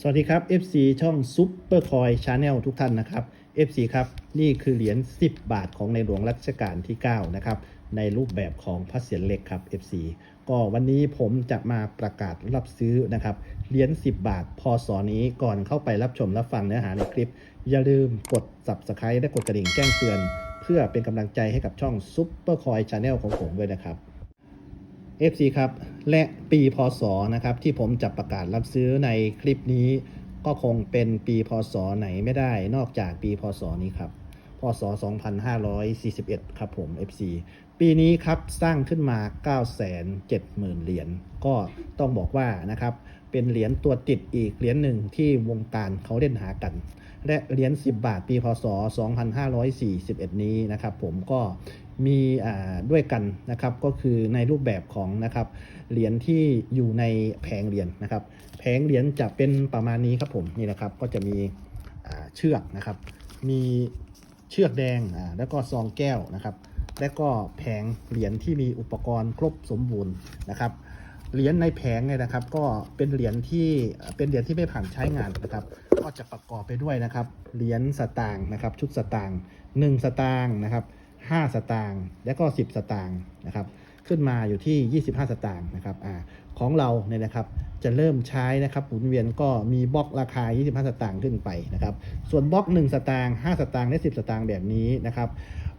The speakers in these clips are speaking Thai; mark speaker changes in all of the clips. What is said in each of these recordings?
Speaker 1: สวัสดีครับ FC ช่องซุปเปอร์คอยชาแนลทุกท่านนะครับ FC ครับนี่คือเหรียญ 10 บาทของในหลวงรัชกาลที่ 9 นะครับ ในรูปแบบของพระเศียรเหล็กครับ FC ก็วันนี้ผมจะมาประกาศรับซื้อนะครับ เหรียญ 10 บาทพศนี้ก่อนเข้าไปรับชมรับฟังเนื้อหาในคลิป อย่าลืมกด subscribe และกดกระดิ่งแจ้งเตือน เพื่อเป็นกำลังใจให้กับช่องซุปเปอร์คอยชาแนลของผมด้วยนะครับ FC ครับ และปีพศนะครับที่ผมจะประกาศรับซื้อในคลิปนี้ ก็คงเป็นปีพศไหนไม่ได้ นอกจากปีพศนี้ครับ พศ 2541 ครับผม FC ปีนี้ครับสร้างขึ้นมา 970,000 เหรียญก็ต้องบอกว่านะครับเป็นเหรียญตัวติดอีกเหรียญหนึ่งที่วงการเขาเล่นหากัน และเหรียญ10 บาทปีพศ 2541 นี้นะครับผมก็ มีด้วยกันนะครับก็คือในรูปแบบของนะครับเหรียญที่อยู่ในแผงเหรียญนะครับ แผงเหรียญจะเป็นประมาณนี้ครับผมนี่นะครับก็จะมีเชือกนะครับ มีเชือกแดงแล้วก็ซองแก้วนะครับและก็แผงเหรียญที่มีอุปกรณ์ครบสมบูรณ์นะครับเหรียญในแผงเนี่ยนะครับ ก็เป็นเหรียญที่เป็นเหรียญที่ไม่ผ่านใช้งานนะครับ ก็จะประกอบไปด้วยนะครับเหรียญสตางค์นะครับ ชุดสตางค์1สตางค์นะครับ 5 สตางค์และก็ 10 สตางค์นะครับขึ้นมาอยู่ที่ 25 สตางค์นะครับอของเราเนี่ยนะครับจะเริ่มใช้นะครับหมุนเวียนก็มีบล็อกราคา 25 สตางค์ขึ้นไปนะครับส่วนบล็อก 1 สตางค์5สตางค์และ 10 สตางค์แบบนี้นะครับ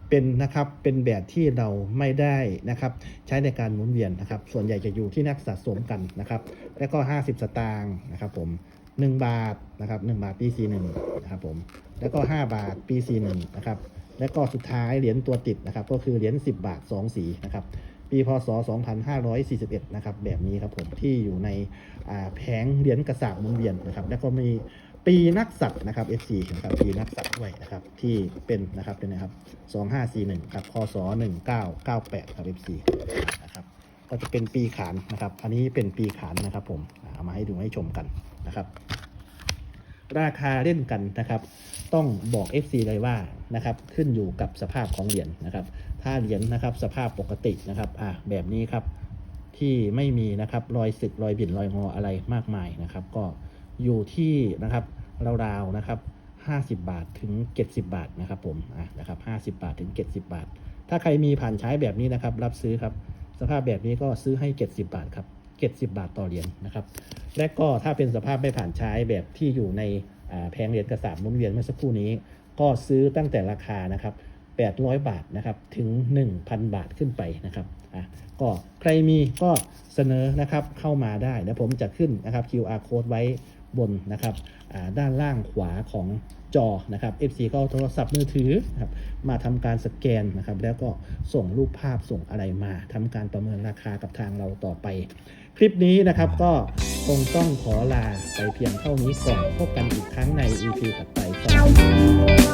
Speaker 1: เป็นนะครับเป็นแบบที่เราไม่ได้นะครับใช้ในการหมุนเวียนนะครับส่วนใหญ่จะอยู่ที่นักสะสมกันนะครับแล้วก็ 50 สตางค์นะครับผม1บาทนะครับ1บาทปี41นะครับผมแล้วก็ 5 บาทปี41นะครับ แล้วก็สุดท้ายเหรียญตัวติดนะครับ ก็คือเหรียญ10 บาท 2 สีนะครับ ปีพศ 2541 นะครับ แบบนี้ครับผมที่อยู่ในแผงเหรียญกระสาบมุนเวียนนะครับ แล้วก็มีปีนักสัตว์นะครับ FC นะครับปีนักสัตว์ด้วยนะครับที่เป็นนะครับเป็นนะครับ 2541 ครับพศ 1998 ครับ FC นะครับก็จะเป็นปีขานนะครับ อันนี้เป็นปีขานนะครับผมเอามาให้ดูให้ชมกันนะครับ ราคาเล่นกันนะครับ ต้องบอก FC เลยว่านะครับขึ้นอยู่กับสภาพของเหรียญนะครับ ถ้าเหรียญนะครับสภาพปกตินะครับอะแบบนี้ครับที่ไม่มีนะครับรอยสึกรอยบิ่นรอยงออะไรมากมายนะครับ ก็อยู่ที่นะครับราวๆนะครับ50 บาทถึง 70 บาทนะครับผมอะนะครับ 50 บาทถึง 70 บาท ถ้าใครมีผ่านใช้แบบนี้นะครับ รับซื้อครับ สภาพแบบนี้ก็ซื้อให้ 70 บาทครับ 70 บาทต่อเหรียญนะครับ และก็ถ้าเป็นสภาพไม่ผ่านใช้แบบที่อยู่ในแพงเหรียญกระสาบมุนเวียนเมื่อสักครู่นี้ ก็ซื้อตั้งแต่ราคานะครับ800 บาทนะครับถึง 1,000 บาทขึ้นไปนะครับอะก็ใครมีก็เสนอนะครับเข้ามาได้นะผมจะขึ้นนะครับ QR code ไว้บนนะครับ ด้านล่างขวาของจอนะครับ FC ก็เอาโทรศัพท์มือถือนะครับมาทำการสแกนนะครับ แล้วก็ส่งรูปภาพส่งอะไรมาทำการประเมินราคากับทางเราต่อไป คลิปนี้นะครับก็คงต้องขอลาไปเพียงเท่านี้ก่อนพบกันอีกครั้งใน EP ถัดไปสวัสดีครับ